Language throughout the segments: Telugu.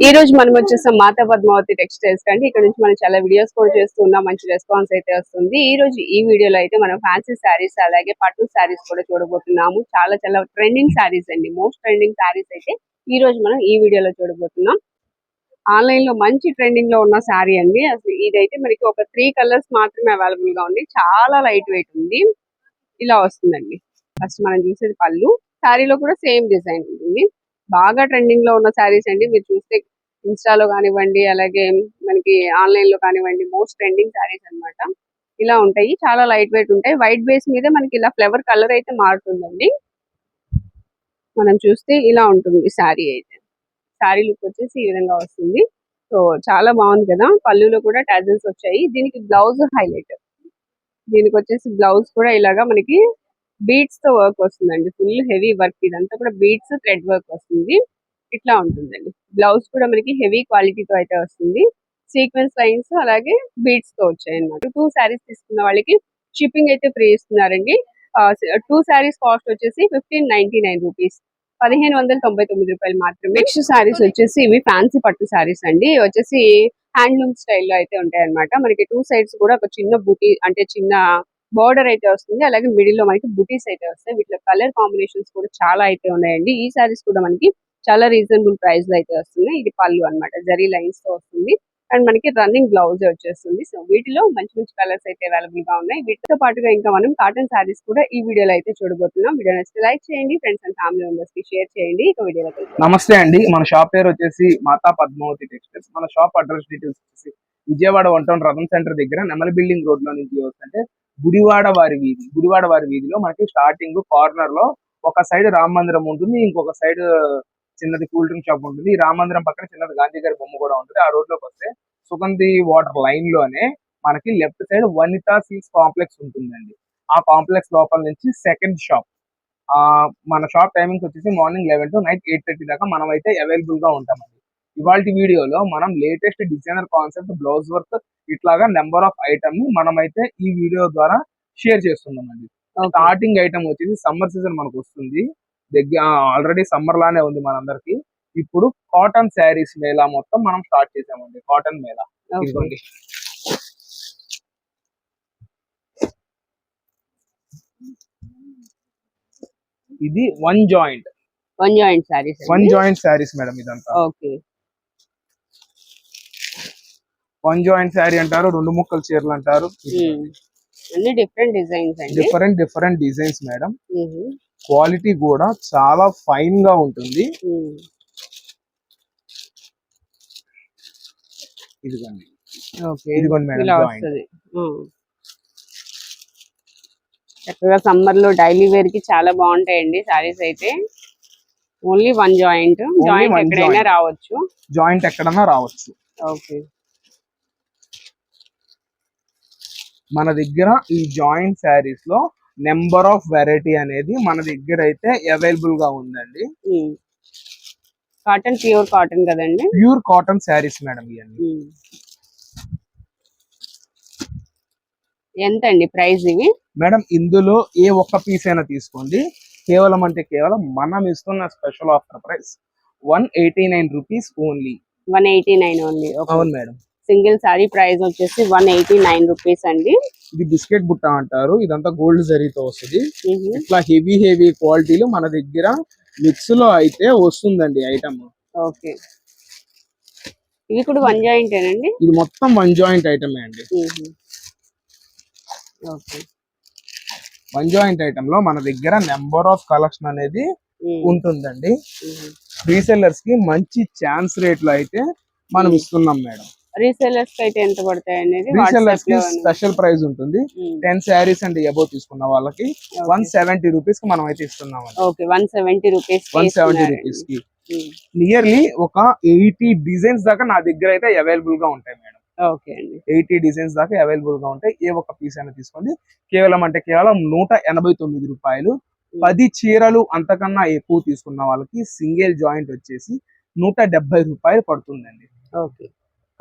ఈ రోజు మనం వచ్చేసాం మాతా పద్మావతి టెక్స్టైల్స్ కండి. ఇక్కడ నుంచి మనం చాలా వీడియోస్ కూడా చేస్తున్నాం మంచి రెస్పాన్స్ అయితే వస్తుంది. ఈ రోజు ఈ వీడియోలో అయితే మనం ఫ్యాన్సీ శారీస్ అలాగే పట్టు శారీస్ కూడా చూడబోతున్నాము. చాలా చాలా ట్రెండింగ్ శారీస్ అండి. మోస్ట్ ట్రెండింగ్ శారీస్ అయితే ఈ రోజు మనం ఈ వీడియోలో చూడబోతున్నాం. ఆన్లైన్లో మంచి ట్రెండింగ్లో ఉన్న శారీ అండి. అసలు ఇదైతే మనకి ఒక త్రీ కలర్స్ మాత్రమే అవైలబుల్గా ఉంది. చాలా లైట్ వెయిట్ ఉంది. ఇలా వస్తుందండి. ఫస్ట్ మనం చూసేది పళ్ళు. శారీలో కూడా సేమ్ డిజైన్ ఉంటుంది. బాగా ట్రెండింగ్లో ఉన్న శారీస్ అండి. మీరు చూస్తే ఇన్స్టాలో కానివ్వండి అలాగే మనకి ఆన్లైన్లో కానివ్వండి మోస్ట్ ట్రెండింగ్ శారీస్ అన్నమాట. ఇలా ఉంటాయి. చాలా లైట్ వెయిట్ ఉంటాయి. వైట్ బేస్ మీద మనకి ఇలా ఫ్లవర్ కలర్ అయితే మారుతుందండి. మనం చూస్తే ఇలా ఉంటుంది శారీ అయితే. శారీ లుక్ వచ్చేసి ఈ విధంగా వస్తుంది. సో చాలా బాగుంది కదా. పళ్ళులో కూడా టాజల్స్ వచ్చాయి. దీనికి బ్లౌజ్ హైలైట్ దీనికి వచ్చేసి బ్లౌజ్ కూడా ఇలాగా మనకి బీట్స్తో వర్క్ వస్తుందండి. ఫుల్ హెవీ వర్క్ ఇదంతా కూడా బీట్స్ థ్రెడ్ వర్క్ వస్తుంది. ఇట్లా ఉంటుందండి. బ్లౌజ్ కూడా మనకి హెవీ క్వాలిటీతో అయితే వస్తుంది. సీక్వెన్స్ లైన్స్ అలాగే బీట్స్తో వచ్చాయి అన్నమాట టూ శారీస్ తీసుకున్న వాళ్ళకి షిప్పింగ్ అయితే ఫ్రీ ఇస్తున్నారండి. టూ శారీస్ కాస్ట్ వచ్చేసి ఫిఫ్టీన్ నైన్టీ నైన్ రూపీస్. పదిహేను వందల తొంభై తొమ్మిది రూపాయలు మాత్రమే. నెక్స్ట్ శారీస్ వచ్చేసి ఇవి ఫ్యాన్సీ పట్టు శారీస్ అండి. వచ్చేసి హ్యాండ్లూమ్ స్టైల్లో అయితే ఉంటాయి అన్నమాట మనకి టూ సైడ్స్ కూడా ఒక చిన్న బుటీ అంటే చిన్న బార్డర్ అయితే వస్తుంది. అలాగే మిడిల్లో మనకి బుటీస్ అయితే వస్తాయి. వీటిలో కలర్ కాంబినేషన్స్ కూడా చాలా అయితే ఉన్నాయండి. ఈ సారీస్ కూడా మనకి చాలా రీజనబుల్ ప్రైస్లో అయితే వస్తుంది ఇది పళ్ళు అన్నమాట. జరీ లైన్స్తో వస్తుంది. అండ్ మనకి రన్నింగ్ బ్లౌజ్ వచ్చేస్తుంది. సో వీటిలో మంచి మంచి కలర్స్ అయితే అవైలబుల్గా ఉన్నాయి. వీటితో పాటుగా ఇంకా మనం కాటన్ సారీస్ కూడా ఈ వీడియోలో అయితే చూడబోతున్నాం. వీడియో నచ్చితే లైక్ చేయండి. ఫ్రెండ్స్ అండ్ ఫ్యామిలీ మెంబర్స్కి షేర్ చేయండి. ఇక వీడియోలో నమస్తే అండి. మన షాప్ పేరు వచ్చేసి మాతా పద్మావతి టెక్స్టైల్స్. మన షాప్ అడ్రస్ డీటెయిల్స్ వచ్చేసి Vijayawada one town Ratham centre దగ్గర నెమలి బిల్డింగ్ రోడ్లో నుంచి వస్తుంటే గుడివాడ వారి వీధి గుడివాడ వారి వీధిలో మనకి స్టార్టింగ్ కార్నర్లో ఒక సైడ్ రామ మందిరం ఉంటుంది ఇంకొక సైడ్ చిన్నది కూల్ డ్రింక్ షాప్ ఉంటుంది. ఈ రామ మందిరం పక్కన చిన్నది గాంధీ గారి బొమ్మ కూడా ఉంటుంది. ఆ రోడ్లోకి వస్తే సుగంధి వాటర్ లైన్లోనే మనకి left side Vanitha seals complex ఉంటుందండి. ఆ కాంప్లెక్స్ లోపల నుంచి సెకండ్ షాప్ ఆ మన షాప్ టైమింగ్స్ వచ్చేసి morning eleven to night eight thirty దాకా మనం అయితే అవైలబుల్గా ఉంటాం ఇవాళ వీడియోలో మనం latest designer concept blouse work ఇట్లాగా నెంబర్ ఆఫ్ ఐటమ్ని మనం అయితే ఈ వీడియో ద్వారా షేర్ చేస్తున్నామండి. స్టార్టింగ్ ఐటమ్ వచ్చేసి సమ్మర్ సీజన్ మనకు వస్తుంది. దగ్గర ఆల్రెడీ సమ్మర్ లానే ఉంది మనందరికి. ఇప్పుడు కాటన్ శారీస్ మేళా మొత్తం మనం స్టార్ట్ చేసామండి. కాటన్ మేళా. ఇదిగోండి. ఇది one joint one joint saris one joint saris madam ఇదంతా. ఓకే వన్ జాయింట్ శారీ అంటారు రెండు ముక్కల చీరలు అంటారు. డిఫరెంట్ డిజైన్స్ అండి. Different different designs madam. Quality కూడా చాలా ఫైన్గా ఉంటుంది. ఇదిగోండి. మేడం. చక్కగా సమ్మర్లో డైలీ వేర్కి చాలా బాగుంటాయండి సారీస్ అయితే. ఓన్లీ వన్ జాయింట్ జాయింట్ ఎక్కడైనా. రావచ్చు. జాయింట్ ఎక్కడన్నా రావచ్చు. ఓకే. మన దగ్గర ఈ జాయింట్ శారీస్లో నెంబర్ ఆఫ్ వెరైటీ అనేది మన దగ్గర అయితే అవైలబుల్గా ఉందండి. కాటన్ ప్యూర్ కాటన్ కదండి? ప్యూర్ కాటన్ శారీస్ మేడం ఇవన్నీ. ఎంత అండి ప్రైస్ ఇవి? మేడం ఇందులో ఏ ఒక్క పీస్ అయినా తీసుకోండి. కేవలం అంటే కేవలం మనం ఇస్తున్న special offer price one eighty nine rupees only. One eighty nine only. అవును మేడం. సింగిల్ సారీ ప్రైస్ వచ్చేసి వన్ ఎయిటీ నైన్ రూపీస్ అండి. ఇది బిస్కెట్ బుట్ట అంటారు. ఇదంతా గోల్డ్ జరీతో వస్తుంది. ఇట్లా హెవీ హెవీ క్వాలిటీలు మన దగ్గర మిక్స్లో అయితే వస్తుందండి ఐటమ్. ఓకే. ఇవి కూడా వన్ జాయింట్ ఏనండి ఇది మొత్తం వన్ జాయింట్ ఐటమే అండి. ఓకే. వన్ జాయింట్ ఐటమ్లో మన దగ్గర నెంబర్ ఆఫ్ కలెక్షన్ అనేది ఉంటుందండి. రీసెల్లర్స్కి మంచి ఛాన్స్ రేట్లో అయితే మనం ఇస్తున్నాం మేడం. రీసెలర్స్కి అయితే ఎంత పడతాయి అనేది కి స్పెషల్ ప్రైస్ ఉంటుంది. టెన్ శారీస్ అండ్ అబౌవ్ తీసుకున్న వాళ్ళకి వన్ సెవెంటీ రూపీస్కి మనం అయితే ఇస్తున్నాం okay one seventy rupees one seventy రూపీస్కి. నియర్లీ ఒక ఎయిటీ డిజైన్స్ దాకా నా దగ్గర అయితే అవైలబుల్గా ఉంటాయి మేడం. ఓకే అండి. ఎయిటీ డిజైన్స్ దాకా అవైలబుల్గా ఉంటాయి. ఏ ఒక్క పీస్ అయినా తీసుకోండి. కేవలం అంటే కేవలం నూట ఎనభై తొమ్మిది రూపాయలు. పది చీరలు అంతకన్నా ఎక్కువ తీసుకున్న వాళ్ళకి సింగిల్ జాయింట్ వచ్చేసి నూట డెబ్బై రూపాయలు పడుతుందండి. ఓకే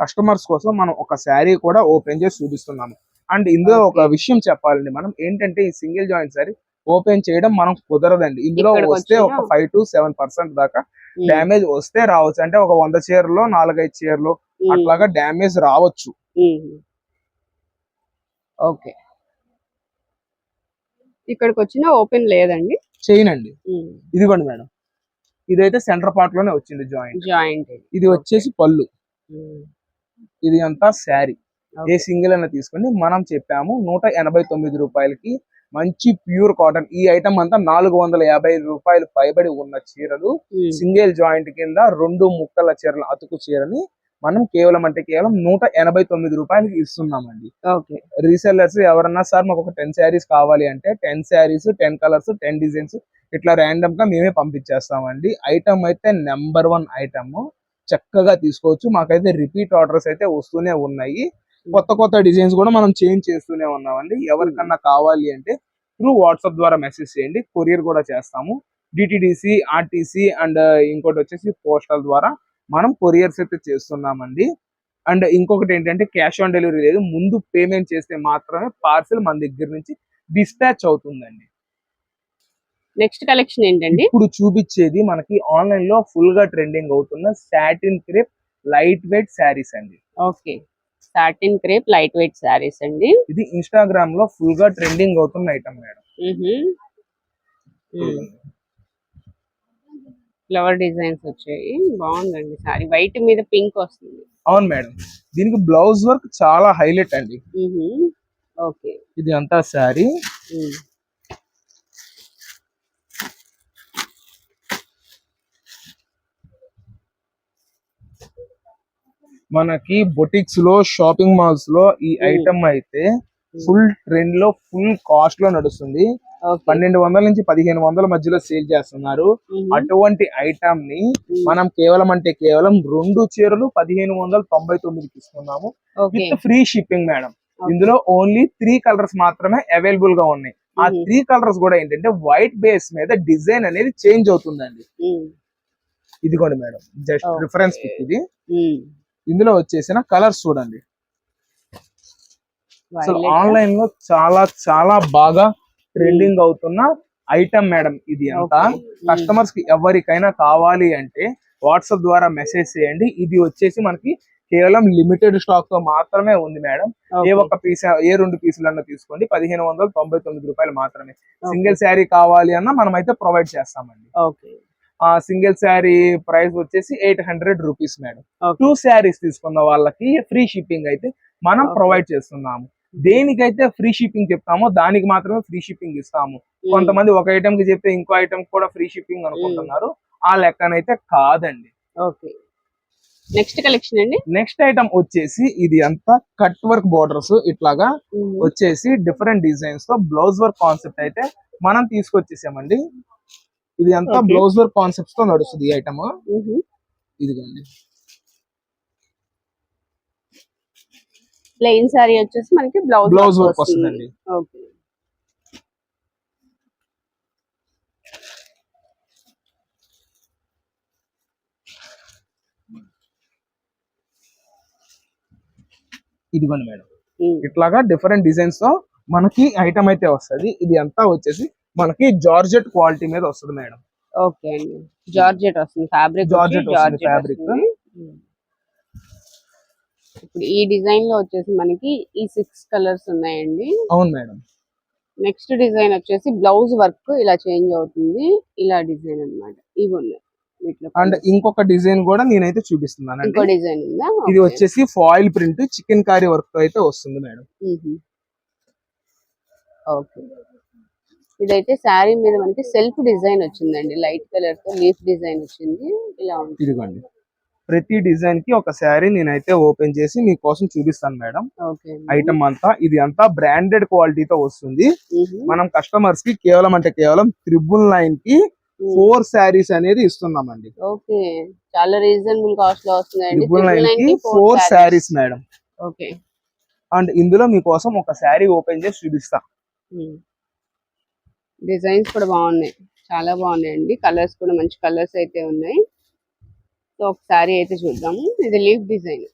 కస్టమర్స్ కోసం మనం ఒక శారీ కూడా ఓపెన్ చేసి చూపిస్తున్నాము. అండ్ ఇందులో ఒక విషయం చెప్పాలండి మనం ఏంటంటే ఈ సింగిల్ జాయింట్ శారీ ఓపెన్ చేయడం మనం కుదరదండి. ఇందులో వస్తే ఒక ఫైవ్ టు సెవెన్ పర్సెంట్ దాకా డ్యామేజ్ వస్తే రావచ్చు. అంటే ఒక వంద చీరలో నాలుగైదు చీరలు అట్లాగా డ్యామేజ్ రావచ్చు. ఓకే ఇక్కడికి వచ్చిన ఓపెన్ లేదండి? చేయనండి. ఇదిగోండి మేడం. ఇదైతే సెంటర్ పార్ట్లోనే వచ్చింది జాయింట్. జాయింట్ ఇది వచ్చేసి పళ్ళు. ఇది అంతా శారీ. ఏ సింగిల్ అయినా తీసుకోండి. మనం చెప్పాము నూట ఎనభై తొమ్మిది రూపాయలకి మంచి ప్యూర్ కాటన్. ఈ ఐటమ్ అంతా నాలుగు వందల యాభై రూపాయలు పైబడి ఉన్న చీరలు. సింగిల్ జాయింట్ కింద రెండు ముక్కల చీరలు అతుకు చీరని మనం కేవలం అంటే కేవలం నూట ఎనభై తొమ్మిది రూపాయలకి ఇస్తున్నామండి. ఓకే. రీసెల్లర్స్ ఎవరన్నా సార్ మాకు ఒక టెన్ శారీస్ కావాలి అంటే ten saris ten colours ten designs ఇట్లా ర్యాండమ్గా మేమే పంపించేస్తామండి. ఐటమ్ అయితే నెంబర్ వన్ ఐటమ్. చక్కగా తీసుకోవచ్చు. మాకైతే రిపీట్ ఆర్డర్స్ అయితే వస్తూనే ఉన్నాయి. కొత్త కొత్త డిజైన్స్ కూడా మనం చేంజ్ చేస్తూనే ఉన్నామండి. ఎవరికన్నా కావాలి అంటే త్రూ వాట్సాప్ ద్వారా మెసేజ్ చేయండి. కొరియర్ కూడా చేస్తాము. డిటిడిసి ఆర్టీసీ అండ్ ఇంకోటి వచ్చేసి పోస్టల్ ద్వారా మనం కొరియర్స్ అయితే చేస్తున్నామండి. అండ్ ఇంకొకటి ఏంటంటే క్యాష్ ఆన్ డెలివరీ లేదు. ముందు పేమెంట్ చేస్తే మాత్రమే పార్సిల్ మన దగ్గర నుంచి డిస్పాచ్ అవుతుందండి. నెక్స్ట్ కలెక్షన్ ఏంటండి? ఇప్పుడు చూపించేది మనకి ఆన్లైన్లో ఫుల్గా ట్రెండింగ్ అవుతున్న satin crepe light weight saris అండి. Okay satin crepe light weight saris అండి. ఇది ఇన్స్టాగ్రామ్లో ఫుల్గా ట్రెండింగ్ అవుతున్న ఐటమ్ మేడం. ఫ్లవర్ డిజైన్స్ వచ్చాయి. బాగుందండి సారీ. వైట్ మీద పింక్ వస్తుంది. అవును మేడం. దీనికి బ్లౌజ్ వర్క్ చాలా హైలైట్ అండి. ఓకే ఇది అంతా శారీ మనకి బొటిక్స్లో షాపింగ్ మాల్స్లో ఈ. ఐటమ్ అయితే ఫుల్ ట్రెండ్లో ఫుల్ కాస్ట్లో నడుస్తుంది. పన్నెండు వందల నుంచి పదిహేను వందల మధ్యలో సేల్ చేస్తున్నారు. అటువంటి ఐటమ్ని మనం కేవలం అంటే కేవలం రెండు చీరలు పదిహేను వందల తొంభై తొమ్మిదికి ఇస్తున్నాము. Okay. With free shipping madam ఇందులో ఓన్లీ త్రీ కలర్స్ మాత్రమే అవైలబుల్గా ఉన్నాయి. ఆ. త్రీ కలర్స్ కూడా ఏంటంటే వైట్ బేస్ మీద డిజైన్ అనేది చేంజ్ అవుతుందండి. ఇదిగోండి మేడం జస్ట్. రిఫరెన్స్ ఇది. ఇందులో వచ్చేసిన కలర్స్ చూడండి. అసలు ఆన్లైన్లో చాలా చాలా బాగా ట్రెండింగ్ అవుతున్న ఐటమ్ మేడం ఇది అంతా. కస్టమర్స్కి ఎవరికైనా కావాలి అంటే వాట్సాప్ ద్వారా మెసేజ్ చేయండి. ఇది వచ్చేసి మనకి కేవలం లిమిటెడ్ స్టాక్తో మాత్రమే ఉంది మేడం. ఏ ఒక్క పీస్ ఏ రెండు పీసులన్నా తీసుకోండి. పదిహేను వందల తొంభై తొమ్మిది రూపాయలు మాత్రమే. సింగిల్ శారీ కావాలి అన్నా మనం అయితే ప్రొవైడ్ చేస్తామండి. ఓకే సింగిల్ శారీ ప్రైస్ వచ్చేసి eight hundred rupees madam. Two saris తీసుకున్న వాళ్ళకి ఫ్రీ షిప్పింగ్ అయితే మనం. ప్రొవైడ్ చేస్తున్నాము. దేనికైతే ఫ్రీ షిప్పింగ్ చెప్తామో దానికి మాత్రమే ఫ్రీ షిప్పింగ్ ఇస్తాము. కొంతమంది ఒక ఐటమ్కి చెప్తే ఇంకో ఐటమ్ కూడా ఫ్రీ షిప్పింగ్ అనుకుంటున్నారు. ఆ లెక్కనైతే కాదండి. ఓకే. నెక్స్ట్ కలెక్షన్ అండి? నెక్స్ట్ ఐటమ్ వచ్చేసి ఇది అంతా కట్ వర్క్ బోర్డర్స్ ఇట్లాగా వచ్చేసి డిఫరెంట్ డిజైన్స్తో బ్లౌజ్ వర్క్ కాన్సెప్ట్ అయితే మనం తీసుకొచ్చేసామండి. ఇది అంతా Okay. బ్లౌజ్ వర్క్ కాన్సెప్ట్స్తో నడుస్తుంది ఈ ఐటమ్ ఇదిగోండి. ప్లెయిన్ సారీ వచ్చేసి మనకి బ్లౌజ్ బ్లౌజ్ వర్క్ వస్తుందండి. ఇదిగోండి మేడం. ఇట్లాగా డిఫరెంట్ డిజైన్స్తో మనకి ఐటమ్ అయితే వస్తది. ఇది అంతా వచ్చేసి మనకి జార్జెట్ క్వాలిటీ మీద వస్తుంది మేడం. ఓకే అండి. జార్జెట్ వస్తుంది ఫ్యాబ్రిక్ వస్తుంది, fabric. ఇప్పుడు ఈ డిజైన్లో వచ్చేసి మనకి ఈ సిక్స్ కలర్స్ ఉన్నాయండి. అవును మేడం. నెక్స్ట్ డిజైన్ వచ్చేసి బ్లౌజ్ వర్క్ ఇలా చేంజ్ అవుతుంది. ఇలా డిజైన్ అన్నమాట. ఇవి ఉన్నాయి అండ్. ఇంకొక డిజైన్ కూడా నేనైతే చూపిస్తున్నాను ఇంకో డిజైన్ ఉందా? ఇది వచ్చేసి foil print chikankari work అయితే వస్తుంది మేడం. ఓకే. ఇదైతే శారీ మీద మనకి సెల్ఫ్ డిజైన్ వచ్చిందండి. లైట్ కలర్తో లీఫ్ డిజైన్ వచ్చింది. ఇలా ఉంటుంది ఇదిగోండి. ప్రతి డిజైన్కి ఒక శారీ నేనైతే ఓపెన్ చేసి మీకోసం చూపిస్తాను మేడం. ఓకే ఐటమ్ అంతా ఇది అంతా బ్రాండెడ్ క్వాలిటీతో వస్తుంది. మనం కస్టమర్స్కి కేవలం అంటే కేవలం త్రిబుల్ నైన్కి ఫోర్ శారీస్ అనేది ఇస్తున్నామండి. ఓకే. చాలా రీజనబుల్ కాస్ట్లో వస్తున్నాయండి. త్రిబుల్ నైన్కి four. Saris. Madam. Okay. And ఇందులో మీకోసం ఒక శారీ ఓపెన్ చేసి చూపిస్తా. డిజైన్స్ కూడా బాగున్నాయి. చాలా బాగున్నాయండి. కలర్స్ కూడా మంచి కలర్స్ అయితే ఉన్నాయి. సో ఒక శారీ అయితే చూద్దాము. ఇది లీఫ్ డిజైన్.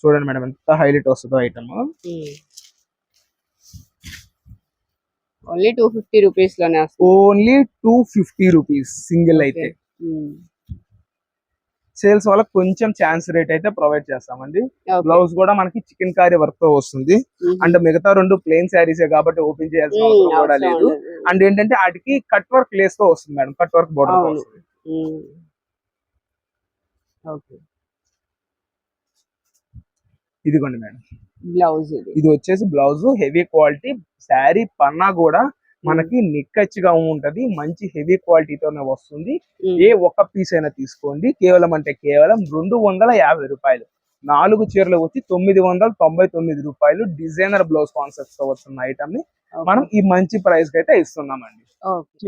చూడండి మేడం ఎంత హైలైట్ వస్తుందో ఐటమ్. ఓన్లీ టూ ఫిఫ్టీ రూపీస్లోనే వస్తుంది. Only two fifty rupees single అయితే. సేల్స్ వాళ్ళకి కొంచెం ఛాన్స్ రేట్ అయితే ప్రొవైడ్ చేస్తామండి. బ్లౌజ్ కూడా మనకి చికెన్ కారీ వర్క్తో వస్తుంది. అండ్ మిగతా రెండు ప్లెయిన్ శారీసే కాబట్టి ఓపెన్ చేయాల్సిన అవసరం కూడా లేదు. అండ్ ఏంటంటే వాటికి కట్ వర్క్ లేస్తో వస్తుంది మేడం. Cut work border. వస్తుంది. ఇదిగోండి మేడం. బ్లౌజ్ ఇది. ఇది వచ్చేసి బ్లౌజ్ హెవీ క్వాలిటీ శారీ పన్నా కూడా మనకి నిక్కచ్చిగా ఉంటది మంచి హెవీ క్వాలిటీతోనే వస్తుంది. ఉమ్. ఏ ఒక్క పీస్ అయినా తీసుకోండి. కేవలం అంటే కేవలం రెండు వందల యాభై రూపాయలు. నాలుగు చీరలు వచ్చి తొమ్మిది వందల తొంభై తొమ్మిది రూపాయలు డిజైనర్ బ్లౌజ్ కాన్సెప్ట్తో వస్తున్న ఐటమ్ని. మనం ఈ మంచి ప్రైస్కి అయితే ఇస్తున్నామండి.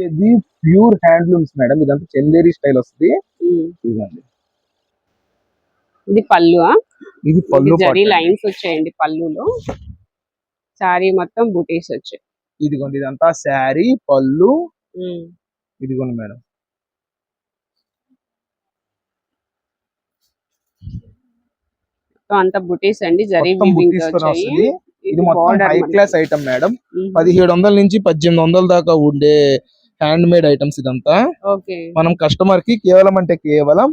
ఇది ప్యూర్ హ్యాండ్లూమ్స్ మేడం ఇదంతా చందేరి స్టైల్ వస్తుంది. ఉమ్. ఇదిగోండి. ఇది పళ్ళు ఇది పళ్ళు. లైన్స్ వచ్చాయండి పళ్ళులో. సారీ మొత్తం బూటీస్ వచ్చాయి. ఇదిగోండి ఇదంతా శారీ పళ్ళు. ఇదిగోండి మేడం. అంతా బుటీస్ అండి వస్తుంది ఇది మొత్తం హై. Class item madam. పదిహేడు వందల నుంచి పద్దెనిమిది వందల దాకా ఉండే హ్యాండ్ మేడ్ ఐటమ్స్ ఇదంతా మనం కస్టమర్కి కేవలం అంటే కేవలం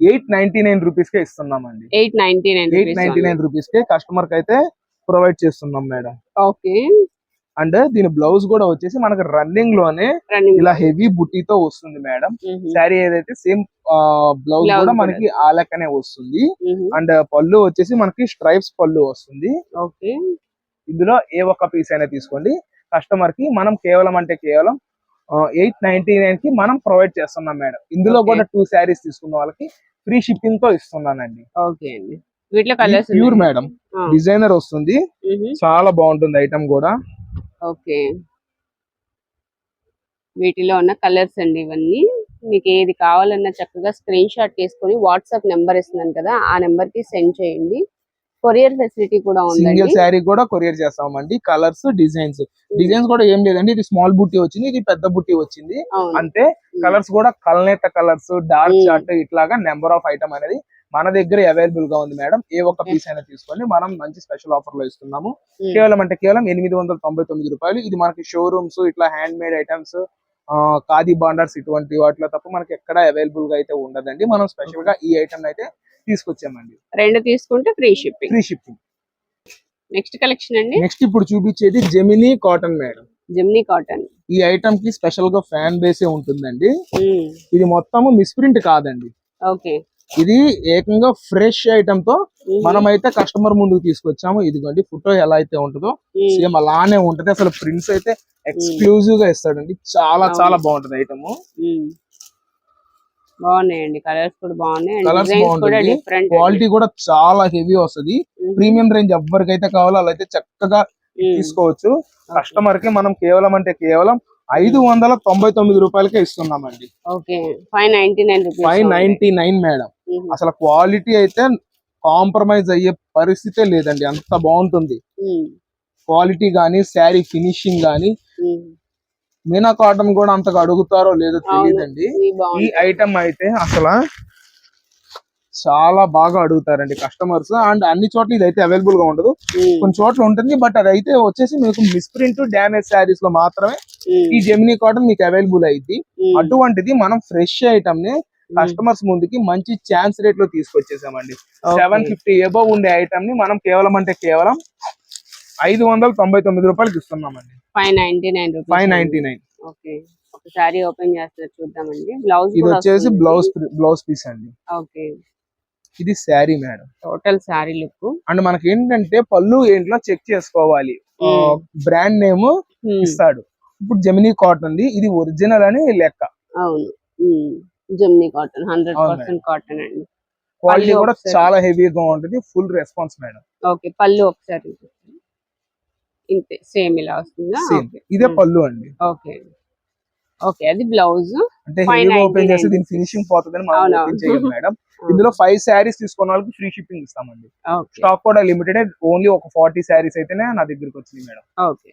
ఎయిట్ నైన్టీ నైన్ రూపీస్ కే ఇస్తున్నామండి. Eight ninety nine eight ninety nine rupees కే కస్టమర్కి అయితే ప్రొవైడ్ చేస్తున్నాం మేడం. ఓకే. అండ్ దీని బ్లౌజ్ కూడా వచ్చేసి మనకి రన్నింగ్లోనే ఇలా హెవీ బుట్టీతో వస్తుంది మేడం. శారీ ఏదైతే సేమ్ బ్లౌజ్ కూడా. మనకి ఆ లెక్కనే వస్తుంది. అండ్ పళ్ళు వచ్చేసి మనకి స్ట్రైప్స్ పళ్ళు వస్తుంది. ఓకే. ఇందులో ఏ ఒక్క పీస్ అయినా తీసుకోండి. కస్టమర్కి మనం కేవలం అంటే కేవలం ఎయిట్ నైన్టీ నైన్కి మనం ప్రొవైడ్ చేస్తున్నాం మేడం. ఇందులో. కూడా టూ శారీస్ తీసుకున్న వాళ్ళకి ఫ్రీ షిప్పింగ్తో ఇస్తున్నానండి. ఓకే అండి. వీటిలో కలర్స్ ప్యూర్ మేడం. డిజైనర్ వస్తుంది. చాలా బాగుంటుంది ఐటమ్ కూడా. ఓకే. వీటిలో ఉన్న కలర్స్ అండి ఇవన్నీ. మీకు ఏది కావాలన్నా చక్కగా స్క్రీన్ షాట్ తీసుకొని వాట్సాప్ నెంబర్ ఇస్తున్నాను కదా ఆ నెంబర్కి సెండ్ చేయండి. కొరియర్ ఫెసిలిటీ కూడా సింగిల్ ఉందండి శారీ కూడా కొరియర్ చేస్తామండి. కలర్స్ డిజైన్స్ డిజైన్స్ కూడా ఏం లేదండి. ఇది స్మాల్ బుట్టి వచ్చింది ఇది పెద్ద బుట్టి వచ్చింది. అంతే కలర్స్ కూడా కల్నేత కలర్స్ డార్క్. చార్ట్ ఇట్లాగా నెంబర్ ఆఫ్ ఐటమ్ అనేది మన దగ్గర అవైలబుల్గా ఉంది మేడం ఏ ఒక్క పీస్ అయినా తీసుకోండి. మనం మంచి స్పెషల్ ఆఫర్లో ఇస్తున్నాము. Mm. కేవలం అంటే కేవలం ఎనిమిది వందల తొంభై తొమ్మిది రూపాయలు. ఇది మనకి షోరూమ్స్ ఇట్లా handmade items khadi borders ఇటువంటి వాటిలో తప్ప మనకి ఎక్కడ అవైలబుల్గా అయితే ఉండదండి. మనం స్పెషల్గా ఈ ఐటమ్ అయితే తీసుకొచ్చామండి. రెండు తీసుకుంటే free shipping free shipping next collection అండి. నెక్స్ట్ ఇప్పుడు చూపించేది Gemini cotton madam Gemini cotton ఈ ఐటమ్కి స్పెషల్గా ఫ్యాన్ బేసే ఉంటుందండి. ఇది మొత్తము మిస్ప్రింట్ కాదండి. ఓకే ఇది ఏకంగా ఫ్రెష్ ఐటమ్తో మనం అయితే కస్టమర్ ముందుకు తీసుకొచ్చాము. ఇదిగోండి ఫోటో ఎలా అయితే ఉంటుందో సేమ్ అలానే ఉంటది. అసలు ప్రింట్స్ అయితే ఎక్స్క్లూజివ్గా ఇస్తాడండి. చాలా. చాలా బాగుంటది ఐటమ్ బాగున్నాయండి. కలర్స్ కూడా బాగున్నాయి. క్వాలిటీ కూడా చాలా హెవీ వస్తది. ప్రీమియం రేంజ్ ఎవరికైతే కావాలో అలా అయితే చక్కగా తీసుకోవచ్చు. కస్టమర్కి మనం కేవలం అంటే కేవలం ఐదు వందల తొంభై తొమ్మిది రూపాయలకే ఇస్తున్నామండి. ఫైవ్ నైన్టీ నైన్ మేడం అసలు క్వాలిటీ అయితే కాంప్రమైజ్ అయ్యే పరిస్థితే లేదండి. అంత బాగుంటుంది. క్వాలిటీ గానీ శారీ ఫినిషింగ్ గానీ మీనా కాటన్ కూడా అంతగా అడుగుతారో లేదో తెలియదండి ఈ ఐటమ్ అయితే అసలు చాలా బాగా అడుగుతారండి కస్టమర్స్. అండ్ అన్ని చోట్ల ఇది అయితే అవైలబుల్గా ఉండదు. కొన్ని చోట్ల ఉంటుంది బట్ అది అయితే వచ్చేసి మీకు మిస్ప్రింట్ డ్యామేజ్ శారీస్లో మాత్రమే ఈ జెమినీ కాటన్ మీకు అవైలబుల్ అయింది అటువంటిది మనం ఫ్రెష్ ఐటమ్ని కస్టమర్స్ ముందుకి మంచి ఛాన్స్ రేట్లో తీసుకొచ్చేసామండి సెవెన్ ఫిఫ్టీ ఎబో ఉండే ఐటమ్ని మనం కేవలం అంటే కేవలం ఐదు వందల తొంభై తొమ్మిది రూపాయలకి ఇస్తున్నామండి. Five ninety nine five ninety nine okay ఒకసారి ఓపెన్ చేస్తారు చూద్దామండి. బ్లౌజ్ ఇది వచ్చేసి బ్లౌజ్ బ్లౌజ్ పీస్ అండి. ఓకే ఇది sari madam total sari look and మనకి ఏంటంటే పళ్ళు ఏంట్లో చెక్ చేసుకోవాలి. Hmm. బ్రాండ్ నేమ్ ఇస్తాడు. ఇప్పుడు జెమినీ కాటన్ ఇది ఒరిజినల్ అని లెక్క. అవును. Gemini cotton hundred percent cotton అండి. క్వాలిటీ కూడా. చాలా హెవీగా ఉంటుంది ఫుల్ రెస్పాన్స్ మేడం. ఓకే పళ్ళు ఒకసారి. ఇంతే సేమ్ ఇలా వస్తుందా? ఇదే. పళ్ళు అండి. ఓకే. ఓకే అది బ్లౌజ్. అంటే హెవీ ఓపెన్ చేస్తే దీని ఫినిషింగ్ పోతుందని మనం. ఓపెన్ చేయం మేడం. ఇందులో ఫైవ్ శారీస్ తీసుకున్న వాళ్ళకి ఫ్రీ షిప్పింగ్ ఇస్తామండి. స్టాక్ కూడా లిమిటెడ్ ఓన్లీ ఒక ఫార్టీ శారీస్ అయితేనే నా దగ్గరికి వచ్చింది మేడం. ఓకే.